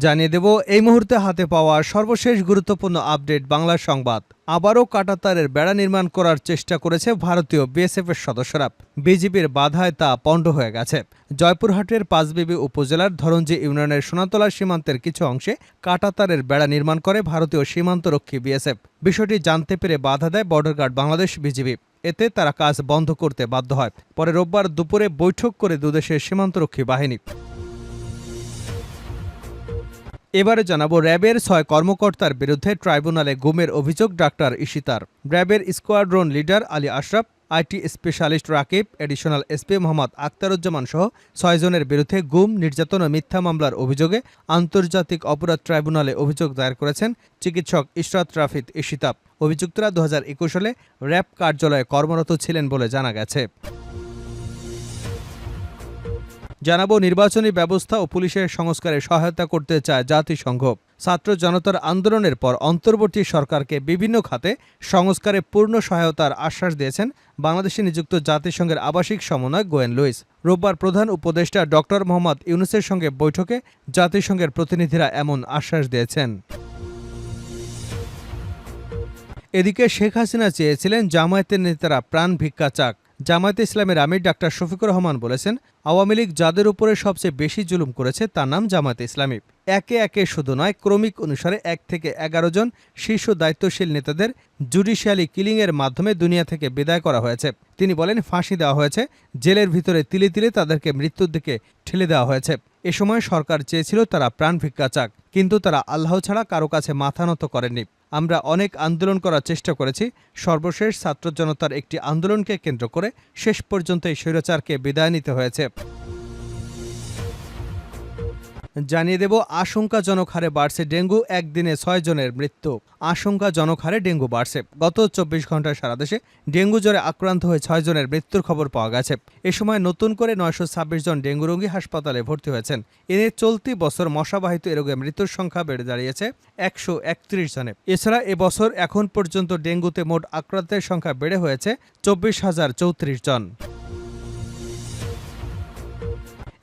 জানিয়ে দেব, এই মুহূর্তে হাতে পাওয়া সর্বশেষ গুরুত্বপূর্ণ আপডেট বাংলা সংবাদ। আবারও কাটাতারের বেড়া নির্মাণ করার চেষ্টা করেছে ভারতীয় বিএসএফের সদস্যরা। বিজিবির বাধায় তা পণ্ড হয়ে গেছে। জয়পুরহাটের পাঁচবিবি উপজেলার ধরঞ্জি ইউনিয়নের সোনাতলা সীমান্তের কিছু অংশে কাটাতারের বেড়া নির্মাণ করে ভারতীয় সীমান্তরক্ষী বিএসএফ। বিষয়টি জানতে পেরে বাধা দেয় বর্ডার গার্ড বাংলাদেশ বিজিবি। এতে তারা কাজ বন্ধ করতে বাধ্য হয়। পরে রোববার দুপুরে বৈঠক করে দুদেশের সীমান্তরক্ষী বাহিনী। এবারে জানাব র্যাবের ছয় কর্মকর্তার বিরুদ্ধে ট্রাইব্যুনালে গুমের অভিযোগ ডাক্তার ইশিতার। র্যাবের squadron leader Ali Ashraf, IT specialist Rakib, additional SP Mohammad Aktaruzzaman সহ ছয়জনের বিরুদ্ধে গুম, নির্যাতন ও মিথ্যা মামলার অভিযোগে আন্তর্জাতিক অপরাধ ট্রাইব্যুনালে অভিযোগ দায়ের করেছেন চিকিৎসক ইশরাত রাফিদ ইশিতাব। অভিযুক্তরা দু হাজার একুশ সালে র্যাব কার্যালয়ে কর্মরত ছিলেন বলে জানা গেছে। জানাব নির্বাচনী ব্যবস্থা ও পুলিশের সংস্কারে সহায়তা করতে চায় জাতিসংঘ। ছাত্র জনতার আন্দোলনের পর অন্তর্বর্তী সরকারকে বিভিন্ন খাতে সংস্কারে পূর্ণ সহায়তার আশ্বাস দিয়েছেন বাংলাদেশে নিযুক্ত জাতিসংঘের আবাসিক সমন্বয়ক গোয়েন লুইস। রোববার প্রধান উপদেষ্টা ডক্টর মোহাম্মদ ইউনুসের সঙ্গে বৈঠকে জাতিসংঘের প্রতিনিধিরা এমন আশ্বাস দিয়েছেন। এদিকে শেখ হাসিনা চেয়েছিলেন জামায়াতের নেতারা প্রাণ ভিক্ষা চাক। জামায়াতে ইসলামের আমির ডাক্তার শফিকুর রহমান বলেছেন, আওয়ামী লীগ যাদের উপরে সবচেয়ে বেশি জুলুম করেছে তার নাম জামায়াতে ইসলামী। একে একে শুধু নয়, ক্রমিক অনুসারে এক থেকে এগারো জন শীর্ষ দায়িত্বশীল নেতাদের জুডিশিয়ালি কিলিংয়ের মাধ্যমে দুনিয়া থেকে বিদায় করা হয়েছে। তিনি বলেন, ফাঁসি দেওয়া হয়েছে, জেলের ভিতরে তিলে তিলে তাদেরকে মৃত্যুর দিকে ঠেলে দেওয়া হয়েছে। এ সময় সরকার চেয়েছিল তারা প্রাণ ভিক্ষা চাক, কিন্তু তারা আল্লাহ ছাড়া কারও কাছে মাথা নত করেননি। আমরা অনেক আন্দোলন করার চেষ্টা করেছি। সর্বশেষ ছাত্র জনতার একটি আন্দোলনকে কেন্দ্র করে শেষ পর্যন্ত এই স্বৈরাচারকে বিদায় নিতে হয়েছে। জানিয়ে দেব, আশঙ্কাজনক হারে বাড়ছে ডেঙ্গু, একদিনে ছয় জনের মৃত্যু। আশঙ্কাজনক হারে ডেঙ্গু বাড়ছে। গত চব্বিশ ঘন্টায় সারা দেশে ডেঙ্গু জ্বরে আক্রান্ত হয়ে ছয় জনের মৃত্যুর খবর পাওয়া গেছে। এ সময় নতুন করে নয়শো ছাব্বিশ জন ডেঙ্গু রোগী হাসপাতালে ভর্তি হয়েছেন। এনে চলতি বছর মশাবাহিত এ রোগে মৃত্যুর সংখ্যা বেড়ে দাঁড়িয়েছে একশো একত্রিশ জনে। এছাড়া এবছর এখন পর্যন্ত ডেঙ্গুতে মোট আক্রান্তের সংখ্যা বেড়ে হয়েছে চব্বিশ হাজার চৌত্রিশ জন।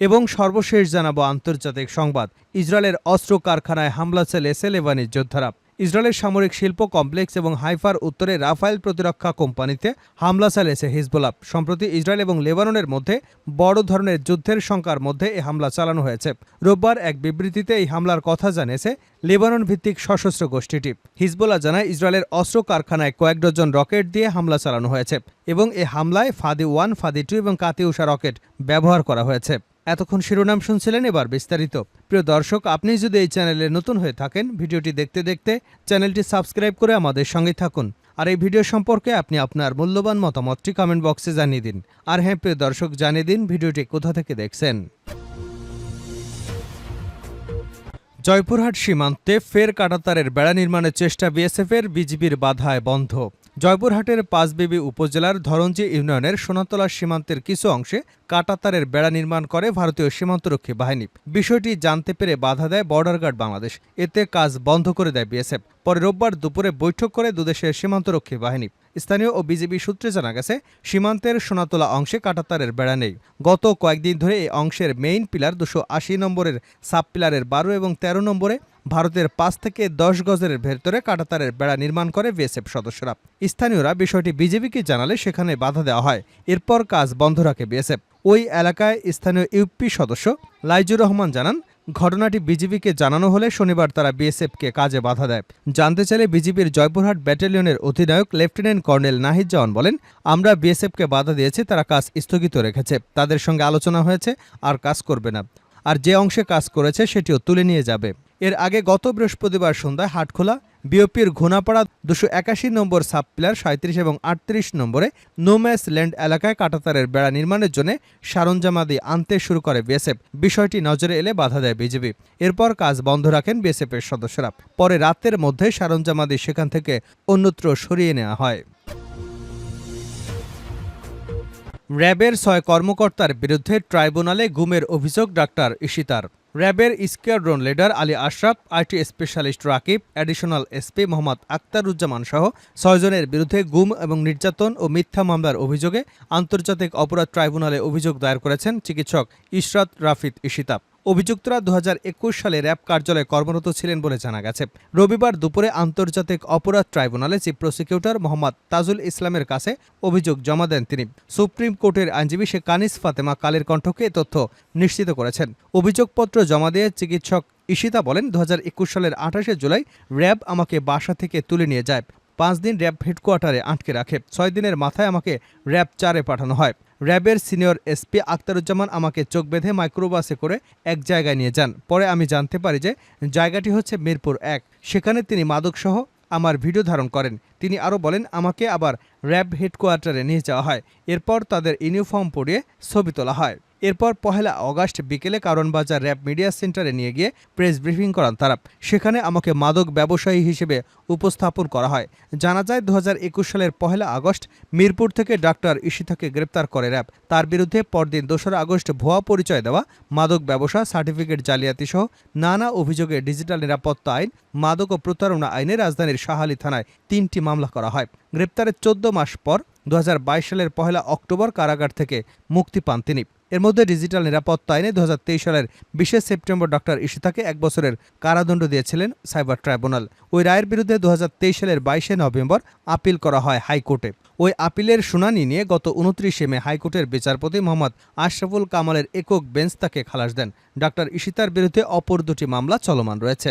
এবং সর্বশেষ জানাব আন্তর্জাতিক সংবাদ। ইসরায়েলের অস্ত্র কারখানায় হামলা চালিয়েছে লেবানিজ যোদ্ধারা। ইসরায়েলের সামরিক শিল্প কমপ্লেক্স এবং হাইফার উত্তরে রাফায়েল প্রতিরক্ষা কোম্পানিতে হামলা চালিয়েছে হিজবুল্লাহ। সম্প্রতি ইসরায়েল এবং লেবাননের মধ্যে বড় ধরনের যুদ্ধের শঙ্কার মধ্যে এই হামলা চালানো হয়েছে। রোববার এক বিবৃতিতে এই হামলার কথা জানিয়েছে লেবানন ভিত্তিক সশস্ত্র গোষ্ঠীটি। হিজবুল্লাহ জানায়, ইসরায়েলের অস্ত্র কারখানায় কয়েক ডজন রকেট দিয়ে হামলা চালানো হয়েছে এবং এ হামলায় ফাদি ওয়ান, ফাদি টু এবং কাতিউষা রকেট ব্যবহার করা হয়েছে। এতক্ষণ শিরোনাম শুনছিলেন এবার বিস্তারিত। প্রিয় দর্শক, আপনি যদি এই চ্যানেলে নতুন হয়ে থাকেন, ভিডিওটি দেখতে দেখতে চ্যানেলটি সাবস্ক্রাইব করে আমাদের সঙ্গে থাকুন। আর এই ভিডিও সম্পর্কে আপনি আপনার মূল্যবান মতামতটি কমেন্ট বক্সে জানিয়ে দিন। আর হ্যাঁ প্রিয় দর্শক, জানিয়ে দিন ভিডিওটি কোথা থেকে দেখছেন। জয়পুরহাট সীমান্তে ফের কাটাতারের বেড়া নির্মাণের চেষ্টা বিএসএফের বিজিবির বাধায় বন্ধ। জয়পুরহাটের পাঁচবিবি উপজেলার ধরঞ্জি ইউনিয়নের সোনাতলা সীমান্তের কিছু অংশে কাটাতারের বেড়া নির্মাণ করে ভারতীয় সীমান্তরক্ষী বাহিনী। বিষয়টি জানতে পেরে বাধা দেয় বর্ডার গার্ড বাংলাদেশ। এতে কাজ বন্ধ করে দেয় বিএসএফ। পরে রোববার দুপুরে বৈঠক করে দুদেশের সীমান্তরক্ষী বাহিনী। স্থানীয় ও বিজেপি সূত্রে জানা গেছে, সীমান্তের সোনাতলা অংশে কাটাতারের বেড়া নেই। গত কয়েকদিন ধরে এই অংশের মেইন পিলার দুশো নম্বরের সাব পিলারের বারো এবং তেরো নম্বরে ভারতের পাঁচ থেকে দশ গজের ভেতরে কাটাতারের বেড়া নির্মাণ করে বিএসএফ সদস্যরা। স্থানীয়রা বিষয়টি বিজেপিকে জানালে সেখানে বাধা দেওয়া হয়। এরপর কাজ বন্ধ রাখে বিএসএফ। ওই এলাকায় স্থানীয় ইউপি সদস্য লাইজুর রহমান জানান, ঘটনাটি বিজিবিকে জানানো হলে শনিবার তারা বিএসএফকে কাজে বাধা দেয়। জানতে চাইলে বিজিবির জয়পুরহাট ব্যাটালিয়নের অধিনায়ক লেফটেন্যান্ট কর্নেল নাহিদ জাওয়ান বলেন, আমরা বিএসএফকে বাধা দিয়েছি, তারা কাজ স্থগিত রেখেছে। তাদের সঙ্গে আলোচনা হয়েছে, আর কাজ করবে না। আর যে অংশে কাজ করেছে সেটিও তুলে নিয়ে যাবে। এর আগে গত বৃহস্পতিবার সন্ধ্যায় হাটখোলা, বিওপির ঘোনাপাড়া দুশো একাশি নম্বর সাবপিলার সাঁত্রিশ এবং আটত্রিশ নম্বরে নোম্যাস ল্যান্ড এলাকায় কাটাতারের বেড়া নির্মাণের জন্য সরঞ্জামাদি আনতে শুরু করে বিএসএফ। বিষয়টি নজরে এলে বাধা দেয় বিজেপি। এরপর কাজ বন্ধ রাখেন বিএসএফের সদস্যরা। পরে রাতের মধ্যে সরঞ্জামাদি সেখান থেকে অন্যত্র সরিয়ে নেওয়া হয়। র্যাবের ছয় কর্মকর্তার বিরুদ্ধে ট্রাইব্যুনালে গুমের অভিযোগ ডাক্তার ইশিতার। র্যাবের squadron leader Ali Ashraf, IT specialist Rakib, additional SP Mohammad Aktaruzzaman সহ ছয়জনের বিরুদ্ধে গুম এবং নির্যাতন ও মিথ্যা মামলার অভিযোগে আন্তর্জাতিক অপরাধ ট্রাইব্যুনালে অভিযোগ দায়ের করেছেন চিকিৎসক ইশরাত রাফিদ ইশিতাব অভিযুক্তরা দু হাজার একুশ সালে র্যাব কার্যালয়ে কর্মরত ছিলেন বলে জানা গেছে। রবিবার দুপুরে আন্তর্জাতিক অপরাধ ট্রাইব্যুনালে চিফ প্রসিকিউটর মোহাম্মদ তাজুল ইসলামের কাছে অভিযোগ জমা দেন তিনি। সুপ্রিম কোর্টের আইনজীবী শেখ কানিস ফাতেমা কালের কণ্ঠকে তথ্য নিশ্চিত করেছেন। অভিযোগপত্র জমা দিয়ে চিকিৎসক ইশিতা বলেন দু হাজার একুশ সালের আঠাশে জুলাই র্যাব আমাকে বাসা থেকে তুলে নিয়ে যায়। পাঁচ দিন র্যাব হেডকোয়ার্টারে আটকে রাখে। ছয় দিনের মাথায় আমাকে র্যাব চারে পাঠানো হয়। র্যাবের সিনিয়র এসপি আক্তারুজ্জামান আমাকে চোখ বেঁধে মাইক্রোবাসে করে এক জায়গায় নিয়ে যান। পরে আমি জানতে পারি যে জায়গাটি হচ্ছে মিরপুর এক। সেখানে তিনি মাদকসহ আমার ভিডিও ধারণ করেন। তিনি আরও বলেন, আমাকে আবার র্যাব হেডকোয়ার্টারে নিয়ে যাওয়া হয়। এরপর তাদের ইউনিফর্ম পরিয়ে ছবি তোলা হয়। এরপর পহেলা অগাস্ট বিকেলে কারণবাজার র্যাব মিডিয়া সেন্টারে নিয়ে গিয়ে প্রেস ব্রিফিং করান তারা। সেখানে আমাকে মাদক ব্যবসায়ী হিসেবে উপস্থাপন করা হয়। জানা যায় দু হাজার একুশ সালের পহেলা আগস্ট মিরপুর থেকে ডাক্তার ইশিতাকে গ্রেপ্তার করে র্যাব। তার বিরুদ্ধে পরদিন দোসরা আগস্ট ভুয়া পরিচয় দেওয়া, মাদক ব্যবসা, সার্টিফিকেট জালিয়াতি সহ নানা অভিযোগে ডিজিটাল নিরাপত্তা আইন, মাদক ও প্রতারণা আইনে রাজধানীর শাহালি থানায় তিনটি মামলা করা হয়। গ্রেপ্তারের চোদ্দ মাস পর দুহাজার বাইশ সালের পহেলা অক্টোবর কারাগার থেকে মুক্তি পান তিনি। এর মধ্যে ডিজিটাল নিরাপত্তা আইনে দু হাজার তেইশ সালের বিশে সেপ্টেম্বর ডক্টর ইশিতাকে এক বছরের কারাদণ্ড দিয়েছিলেন সাইবার ট্রাইব্যুনাল। ওই রায়ের বিরুদ্ধে দু হাজার তেইশ সালের বাইশে নভেম্বর আপিল করা হয় হাইকোর্টে। ওই আপিলের শুনানি নিয়ে গত উনত্রিশে মে হাইকোর্টের বিচারপতি মোহাম্মদ আশরাফুল কামালের একক বেঞ্চ তাকে খালাস দেন। ডক্টর ইশিতার বিরুদ্ধে অপর দুটি মামলা চলমান রয়েছে।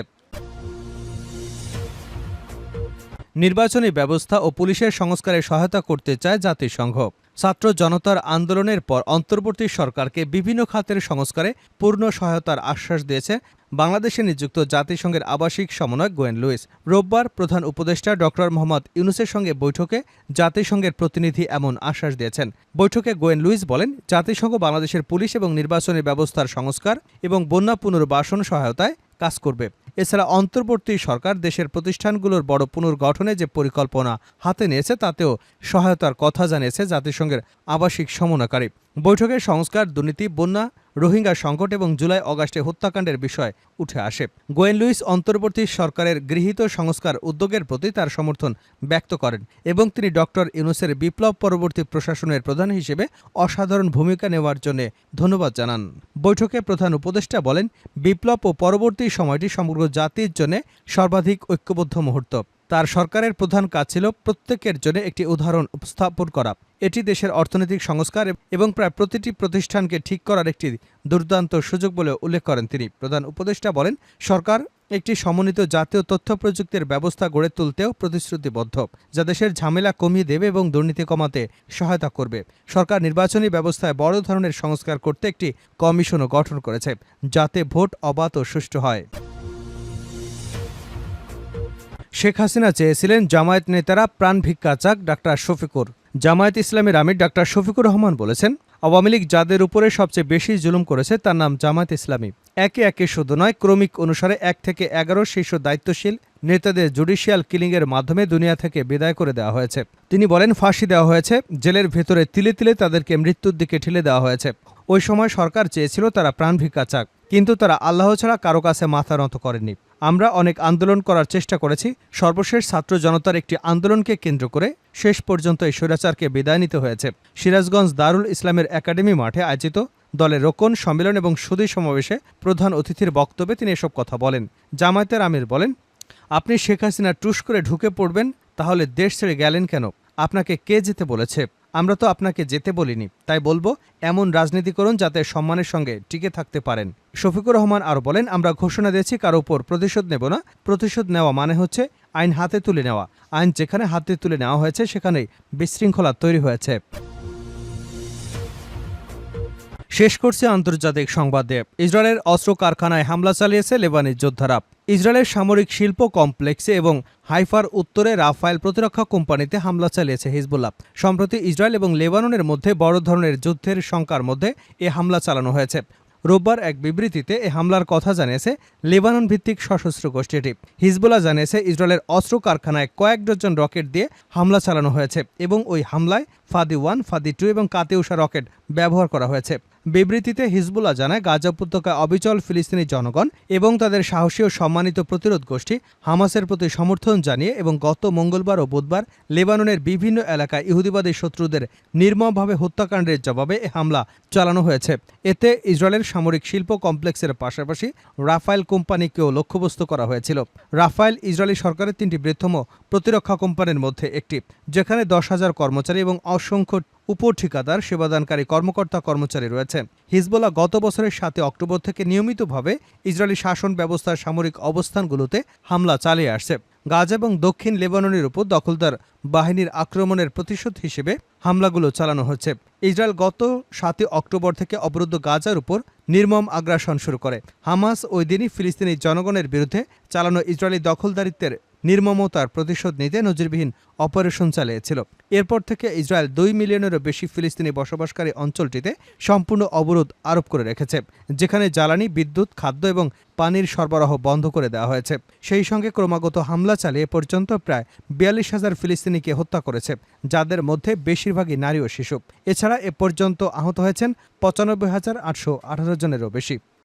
নির্বাচনী ব্যবস্থা ও পুলিশের সংস্কারে সহায়তা করতে চায় জাতিসংঘ। ছাত্র জনতার আন্দোলনের পর অন্তর্বর্তী সরকারকে বিভিন্ন খাতের সংস্কারে পূর্ণ সহায়তার আশ্বাস দিয়েছে বাংলাদেশে নিযুক্ত জাতিসংঘের আবাসিক সমন্বয়ক গোয়েন লুইস। রোববার প্রধান উপদেষ্টা ডক্টর মোহাম্মদ ইউনুসের সঙ্গে বৈঠকে জাতিসংঘের প্রতিনিধি এমন আশ্বাস দিয়েছেন। বৈঠকে গোয়েন লুইস বলেন, জাতিসংঘ বাংলাদেশের পুলিশ এবং নির্বাচনী ব্যবস্থার সংস্কার এবং বন্যা পুনর্বাসন সহায়তায় কাজ করবে। এছাড়া অন্তর্বর্তী সরকার দেশের প্রতিষ্ঠানগুলোর বড় পুনর্গঠনে যে পরিকল্পনা হাতে নিয়েছে, তাতেও সহায়তার কথা জানিয়েছে জাতিসংঘের আবাসিক সমন্বয়কারী। বৈঠকে সংস্কার, দুর্নীতি, বন্যা রোহিঙ্গা সংকট এবং জুলাই অগাস্টে হত্যাকাণ্ডের বিষয় উঠে আসে। গোয়েন লুইস অন্তর্বর্তী সরকারের গৃহীত সংস্কার উদ্যোগের প্রতি তার সমর্থন ব্যক্ত করেন এবং তিনি ডক্টর ইউনুসের বিপ্লব পরবর্তী প্রশাসনের প্রধান হিসেবে অসাধারণ ভূমিকা নেওয়ার জন্য ধন্যবাদ জানান। বৈঠকে প্রধান উপদেষ্টা বলেন, বিপ্লব ও পরবর্তী সময়টি সমগ্র জাতির জন্য সর্বাধিক ঐক্যবদ্ধ মুহূর্ত। তার সরকারের প্রধান কাজ ছিল প্রত্যেকের জন্য একটি উদাহরণ উপস্থাপন করা। এটি দেশের অর্থনৈতিক সংস্কার এবং প্রায় প্রতিটি প্রতিষ্ঠানকে ঠিক করার একটি দুর্দান্ত সুযোগ বলে উল্লেখ করেন তিনি। প্রধান উপদেষ্টা বলেন, সরকার একটি সমন্বিত জাতীয় তথ্য প্রযুক্তির ব্যবস্থা গড়ে তুলতেও প্রতিশ্রুতিবদ্ধ, যা দেশের ঝামেলা কমিয়ে দেবে এবং দুর্নীতি কমাতে সহায়তা করবে। সরকার নির্বাচনী ব্যবস্থায় বড় ধরনের সংস্কার করতে একটি কমিশনও গঠন করেছে, যাতে ভোট অবাধ ও সুষ্ঠু হয়। শেখ হাসিনা চেয়েছিলেন জামায়াত নেতারা প্রাণ ভিক্ষা চাক ডাক্তার শফিকুর। জামায়াত ইসলামের আমির ডাক্তার শফিকুর রহমান বলেছেন, আওয়ামী লীগ যাদের উপরে সবচেয়ে বেশি জুলুম করেছে তার নাম জামায়াত ইসলামী। একে একে শুধু নয়, ক্রমিক অনুসারে এক থেকে এগারো শীর্ষ দায়িত্বশীল নেতাদের জুডিশিয়াল কিলিংয়ের মাধ্যমে দুনিয়া থেকে বিদায় করে দেওয়া হয়েছে। তিনি বলেন, ফাঁসি দেওয়া হয়েছে, জেলের ভেতরে তিলে তিলে তাদেরকে মৃত্যুর দিকে ঠেলে দেওয়া হয়েছে। ওই সময় সরকার চেয়েছিল তারা প্রাণ ভিক্ষা চাক। কিন্তু তারা আল্লাহ ছাড়া কারও কাছে মাথা নত করেননি। আমরা অনেক আন্দোলন করার চেষ্টা করেছি। সর্বশেষ ছাত্র জনতার একটি আন্দোলনকে কেন্দ্র করে শেষ পর্যন্ত এই স্বৈরাচারকে বিদায় নিতে হয়েছে। সিরাজগঞ্জ দারুল ইসলামের একাডেমি মাঠে আয়োজিত দলের রোকন সম্মেলন এবং সুদী সমাবেশে প্রধান অতিথির বক্তব্যে তিনি এসব কথা বলেন। জামায়াতের আমির বলেন, আপনি শেখ হাসিনা টুস করে ঢুকে পড়বেন, তাহলে দেশ ছেড়ে গেলেন কেন? আপনাকে কে যেতে বলেছে? আমরা তো আপনাকে যেতে বলিনি, তাই বলব এমন রাজনীতি করুন যাতে সম্মানের সঙ্গে টিকে থাকতে পারেন। শফিকুর রহমান আরও বলেন, আমরা ঘোষণা দিয়েছি কারও উপর প্রতিশোধ নেব না। প্রতিশোধ নেওয়া মানে হচ্ছে আইন হাতে তুলে নেওয়া। আইন যেখানে হাতে তুলে নেওয়া হয়েছে, সেখানেই বিশৃঙ্খলা তৈরি হয়েছে। শেষ করছে আন্তর্জাতিক সংবাদে ইসরায়েলের অস্ত্র কারখানায় হামলা চালিয়েছে লেবানিজ যোদ্ধারা। ইসরায়েলের সামরিক শিল্প কমপ্লেক্সে এবং হাইফার উত্তরে রাফায়েল প্রতিরক্ষা কোম্পানিতে হামলা চালিয়েছে হিজবুল্লাহ। সম্প্রতি ইসরায়েল এবং লেবাননের মধ্যে বড় ধরনের যুদ্ধের শঙ্কার মধ্যে এ হামলা চালানো হয়েছে। রোববার এক বিবৃতিতে এ হামলার কথা জানিয়েছে লেবানন ভিত্তিক সশস্ত্র গোষ্ঠীটি। হিজবুল্লাহ জানিয়েছে ইসরায়েলের অস্ত্র কারখানায় কয়েক ডজন রকেট দিয়ে হামলা চালানো হয়েছে এবং ওই হামলায় ফাদি ওয়ান, ফাদি টু এবং কাতেউষা রকেট ব্যবহার করা হয়েছে। বিবৃতিতে হিজবুল্লাহ জানায়, গাজা উপত্যকায় অবিচল ফিলিস্তিনি জনগণ এবং তাদের সাহসী ও সম্মানিত প্রতিরোধ গোষ্ঠী হামাসের প্রতি সমর্থন জানিয়ে এবং গত মঙ্গলবার ও বুধবার লেবাননের বিভিন্ন এলাকায় ইহুদিবাদী শত্রুদের নির্মমভাবে হত্যাকাণ্ডের জবাবে এ হামলা চালানো হয়েছে। এতে ইসরায়েলের সামরিক শিল্প কমপ্লেক্সের পাশাপাশি রাফায়েল কোম্পানিকেও লক্ষ্যবস্তু করা হয়েছিল। রাফায়েল ইসরায়েলি সরকারের তিনটি বৃহত্তম প্রতিরক্ষা কোম্পানির মধ্যে একটি, যেখানে দশ হাজার কর্মচারী এবং অসংখ্য উপর ঠিকাদার সেবাদানকারী কর্মকর্তা, কর্মচারী রয়েছে হিজবোলা গত বছরের সাতই অক্টোবর থেকে নিয়মিতভাবে ইসরায়েলি শাসন ব্যবস্থার সামরিক অবস্থানগুলোতে হামলা চালিয়ে আসছে। গাজা এবং দক্ষিণ লেবাননের উপর দখলদার বাহিনীর আক্রমণের প্রতিশোধ হিসেবে হামলাগুলো চালানো হচ্ছে। ইসরায়েল গত সাতই অক্টোবর থেকে অবরুদ্ধ গাজার উপর নির্মম আগ্রাসন শুরু করে। হামাস ওই দিনই ফিলিস্তিনি জনগণের বিরুদ্ধে চালানো ইসরায়েলি দখলদারিত্বের নির্মমতার প্রতিশোধ নিতে নজিরবিহীন অপারেশন চালিয়েছিল। এরপর থেকে ইসরায়েল দুই মিলিয়নেরও বেশি ফিলিস্তিনি বসবাসকারী অঞ্চলটিতে সম্পূর্ণ অবরোধ আরোপ করে রেখেছে, যেখানে জ্বালানি, বিদ্যুৎ, খাদ্য এবং পানির সরবরাহ বন্ধ করে দেওয়া হয়েছে। সেই সঙ্গে ক্রমাগত হামলা চালিয়ে পর্যন্ত প্রায় বিয়াল্লিশ হাজার ফিলিস্তিনিকে হত্যা করেছে, যাদের মধ্যে বেশিরভাগই নারী ও শিশু। এছাড়া এ পর্যন্ত আহত হয়েছেন পঁচানব্বই হাজার আটশো আঠারো জনেরও বেশি।